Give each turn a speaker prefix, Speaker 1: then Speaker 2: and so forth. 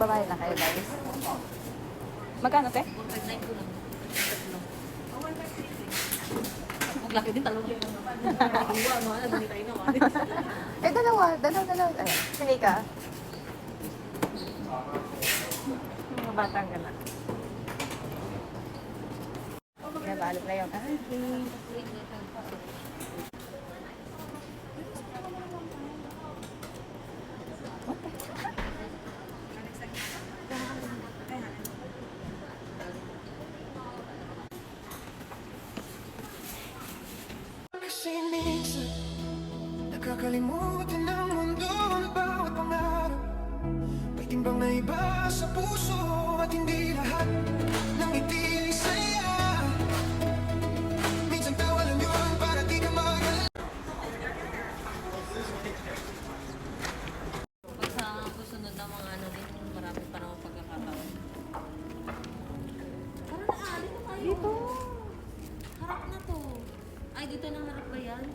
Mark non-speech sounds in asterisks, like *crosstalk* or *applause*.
Speaker 1: Magbabayad na kayo guys. Magkano te?
Speaker 2: 159 ko lang. Maglaki din talong. *laughs*
Speaker 1: Eh, dalawa. Dalawa, dalawa. Ay, sige ka. Mga batang ka na. Nabalot na yung aking.
Speaker 3: Kasi Nakakalimutan ng mundo ang bawat pangarap May timbang na iba sa puso At hindi lahat ng ay saya Minsan tawa lang yun para di ka magalala
Speaker 2: Pag sa na mga ano din, marami pa naman pagkakataon. Tara na, na tayo. Dito. Harap na to. Ay, dito na harap ba yan?